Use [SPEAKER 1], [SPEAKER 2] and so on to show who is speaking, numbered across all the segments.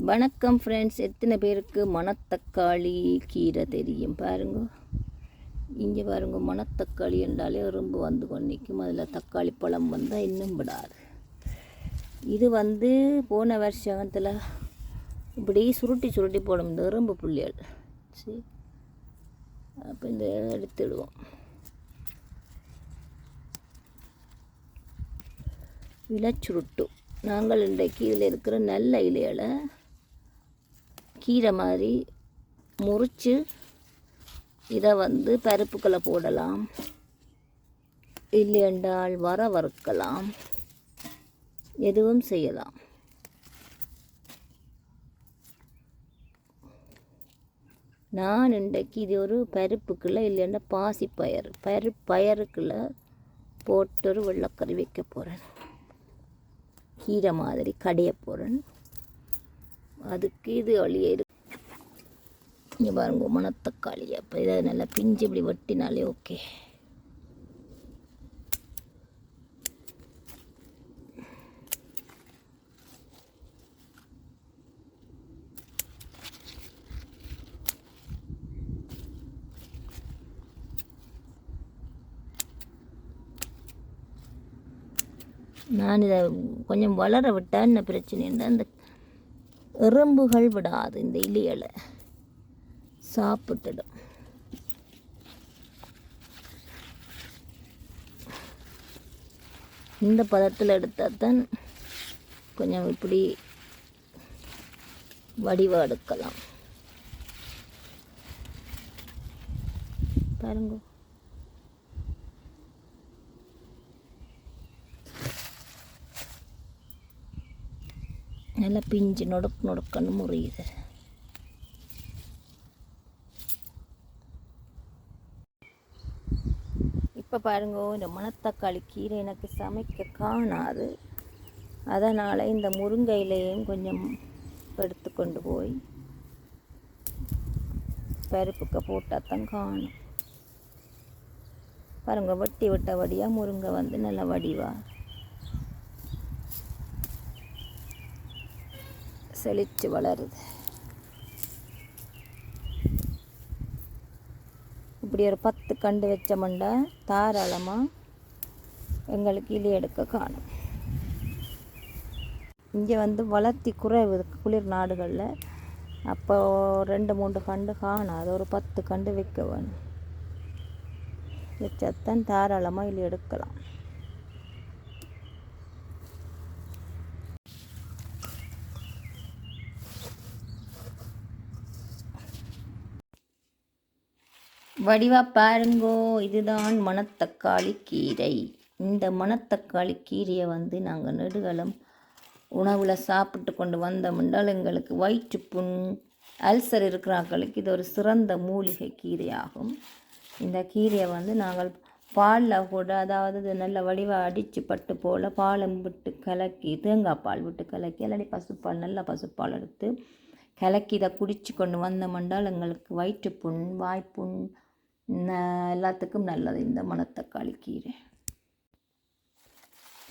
[SPEAKER 1] வணக்கம் ஃப்ரெண்ட்ஸ் எத்தனை பேருக்கு மணத்தக்காளி கீரை தெரியும் பாருங்க. இங்கே பாருங்க மணத்தக்காளி என்றாலே ரொம்ப வந்து கொண்டிக்கும் அதில் தக்காளி பழம் வந்தால் இன்னும் விடாது. இது வந்து போன வருஷத்தில் இப்படி சுருட்டி சுருட்டி போடும் இந்த எறும்பு புள்ளிகள் சரி. அப்போ இந்த எடுத்துடுவோம். இலச்சுருட்டு நாங்கள் இன்றைக்கு இதில் இருக்கிற நல்ல இலைகளை கீரை மாதிரி முறித்து இதை வந்து பருப்புக்களை போடலாம். இல்லையென்றால் வர வறுக்கலாம். எதுவும் செய்யலாம். நான் இன்றைக்கு இது ஒரு பருப்புக்குள்ளே இல்லைன்னா பாசி பயறு பரு பயருக்குள்ள போட்டு ஒரு வெள்ளக்கறி வைக்க போகிறேன் கீரை மாதிரி கடைய போகிறேன் அதுக்கு இது வழியே இருக்கு. இங்கே பாருங்க மணத்தக்காளி. அப்போ இதை நல்லா பிஞ்சு இப்படி வெட்டினாலே ஓகே நான் இதை கொஞ்சம் வளர விட்டால் என்ன பிரச்சனைன்னா இந்த எறும்புகள் விடாது இந்த இலியலை. சாப்பிட்டுடும். இந்த பதத்தில் எடுத்தால் தான் கொஞ்சம் இப்படி வடிவம் எடுக்கலாம். பாருங்க. நல்லா பிஞ்சு நொடுக்கு நொடுக்கன்னு முறியுது இப்போ பாருங்க இந்த மணத்தக்காளி கீரை எனக்கு சமைக்க காணாது அதனால் இந்த முருங்கை இலையும் கொஞ்சம் எடுத்து கொண்டு போய் பருப்புக்கு போட்டால் தான் காணும் பாருங்க வட்டி விட்ட வடியாக முருங்கை வந்து நல்லா வடிவாக செழித்து வளருது. இப்படி ஒரு பத்து கண்டு வச்சோம்னா தாராளமாக எங்களுக்கு இலி எடுக்க காணும். இங்கே வந்து வளர்த்தி குறைவு குளிர் நாடுகளில் அப்போ ரெண்டு மூன்று கண்டு காணும். அது ஒரு பத்து கண்டு வைக்க வேணும். வச்சாத்தான் தாராளமாக இலி எடுக்கலாம். வடிவா பாருங்கோ இதுதான் மணத்தக்காளி கீரை. இந்த மணத்தக்காளி கீரையை வந்து நாங்கள் நெடுகலம் உணவில் சாப்பிட்டு கொண்டு வந்தோம்னால் எங்களுக்கு வயிற்றுப்புண் அல்சர் இருக்கிறாங்களுக்கு இது ஒரு சிறந்த மூலிகை கீரையாகும். இந்த கீரையை வந்து நாங்கள் பாலில் கூட அதாவது இது நல்ல வடிவாக அடித்து பட்டு போல் பாலம் விட்டு கலக்கி தேங்காய் பால் விட்டு கலக்கி இல்லாட்டி பசுப்பால் நல்ல பசுப்பால் எடுத்து கலக்கி இதை குடிச்சு கொண்டு வந்தோம்னால் எங்களுக்கு வயிற்றுப்புண் வாய்ப்புண் எல்லாத்துக்கும் நல்லது. இந்த மணத்தக்காளி கீரை.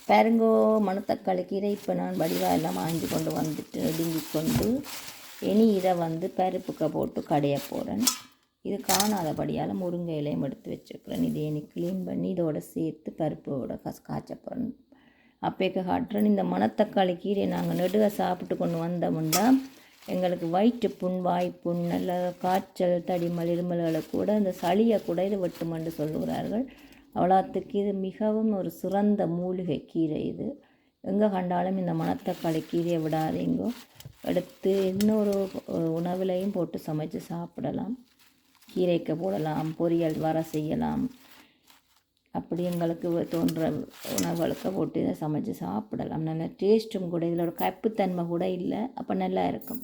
[SPEAKER 1] பாருங்கோ மணத்தக்காளி கீரை. இப்போ நான் வடிவாக எல்லாம் வாங்கி கொண்டு வந்துட்டு நெடுங்கி கொண்டு இனி இதை வந்து பருப்புக்க போட்டு கடைய போகிறேன் இது காணாதபடியால் முருங்கை இலையும் எடுத்து வச்சுருக்கிறேன் இதை இனி க்ளீன் பண்ணி இதோட சேர்த்து பருப்போட கஸ் காய்ச்ச போகிறேன் அப்பேக்க காட்டுறேன். இந்த மணத்தக்காளி கீரை நாங்கள் நெடுக சாப்பிட்டு கொண்டு வந்தோம்னா எங்களுக்கு வயிற்று புண் வாய்ப்புண் நல்ல காய்ச்சல் தடிமல் இருமல்களை கூட இந்த சளியை கூட இது வெட்டுமண்டு சொல்லுகிறார்கள். அவ்வளோத்துக்கு இது மிகவும் ஒரு சிறந்த மூலிகை கீரை இது. எங்கே கண்டாலும் இந்த மணத்தக்காளி கீரையை விடாதீங்கோ. எடுத்து இன்னொரு உணவுலையும் போட்டு சமைச்சு சாப்பிடலாம். கீரைக்கு போடலாம் பொரியல் வர செய்யலாம். அப்படி எங்களுக்கு தோன்ற உணவுகளுக்கு போட்டு இதை சமைச்சு சாப்பிடலாம். நல்ல டேஸ்ட்டும் கூட இதில் ஒரு கப்புத்தன்மை கூட இல்லை. அப்போ நல்லா இருக்கும்.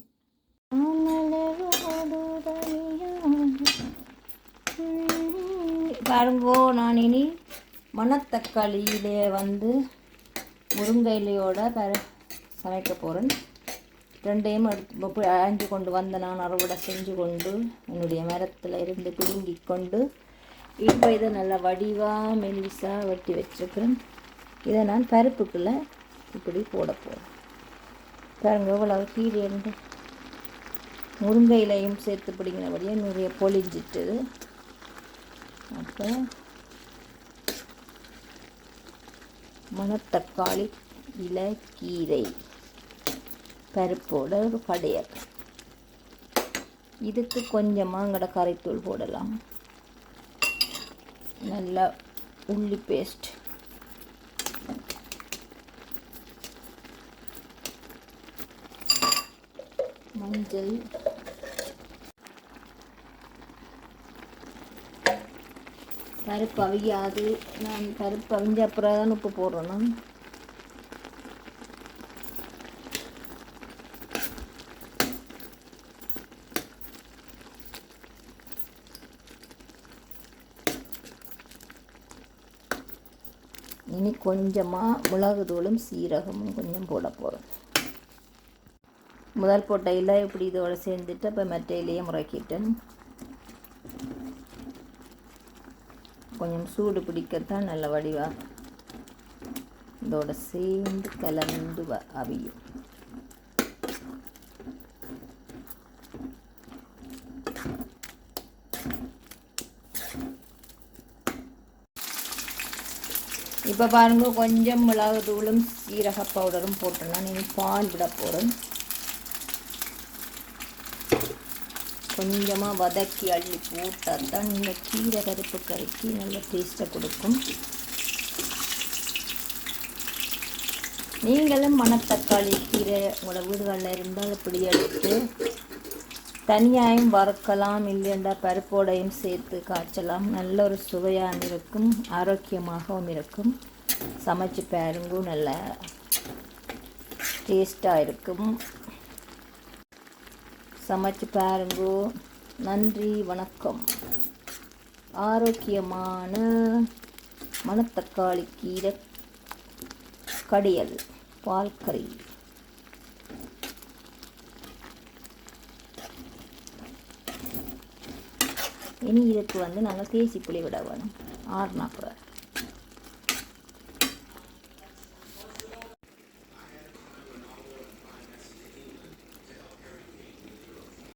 [SPEAKER 1] பாருங்கோ நான் இனி மணத்தக்காளியிலே வந்து முருங்கை இலையோட பர சமைக்க போகிறேன் ரெண்டையும் எடுத்து அரைஞ்சு கொண்டு வந்த நான் அறுவடை செஞ்சு கொண்டு என்னுடைய மரத்தில் இருந்து பிடுங்கி கொண்டு இப்போ இதை நல்லா வடிவாக மெல்லிசாக வெட்டி வச்சுருக்கிறேன். இதை நான் பருப்புக்குள்ளே இப்படி போட போகிறேன் பாருங்க இவ்வளவு கீழே இருந்து முருங்கை இலையும் சேர்த்து பிடிங்கினபடியே நிறைய பொழிஞ்சிட்டு அப்போ மணத்தக்காளி இலை கீரை பருப்போட ஒரு படையல் இதுக்கு கொஞ்சமாக அங்கட கரைத்தூள் போடலாம். நல்லா உள்ளி பேஸ்ட் மஞ்சள் பருப்பு அவியாது. நான் பருப்பு அவிஞ்ச அப்புறம் தான் உப்பு போடுறேன் இனி கொஞ்சமாக மிளகு தூளும் சீரகமும் கொஞ்சம் போட போகிறோம் முதல் போட்ட இலை இப்படி இதோட சேர்ந்துட்டு அப்போ மற்ற இலையை முறைக்கிட்டேன். கொஞ்சம் சூடு பிடிக்கத்தான் நல்ல வடிவா. இதோட சேர்ந்து கலந்து அவியும் இப்போ பாருங்க கொஞ்சம் மிளகு தூளும் சீரக பவுடரும் போட்டோன்னா நீங்கள் பால் விட போகிறேன் கொஞ்சமாக வதக்கி அள்ளி போட்டால் தான் இந்த கீரை கருப்பு கறிக்கு நல்ல டேஸ்ட்டை கொடுக்கும். நீங்களும் மணத்தக்காளி கீரை உங்களோட வீடுகளில் இருந்தால் இப்படி எடுத்து தனியாயும் வறுக்கலாம் இல்லைண்டா பருப்போடையும் சேர்த்து காய்ச்சலாம். நல்ல ஒரு சுவையாக இருக்கும் ஆரோக்கியமாகவும் இருக்கும். சமைச்சு பாருங்க நல்ல டேஸ்ட்டாக இருக்கும். சமைச்சு பாருங்கோ. நன்றி வணக்கம். ஆரோக்கியமான மணத்தக்காளி கீரை கடியல் பால் கறி. இனி இதுக்கு வந்து நாங்கள் தேசி புளி விட வேணும். ஆறுனா கூட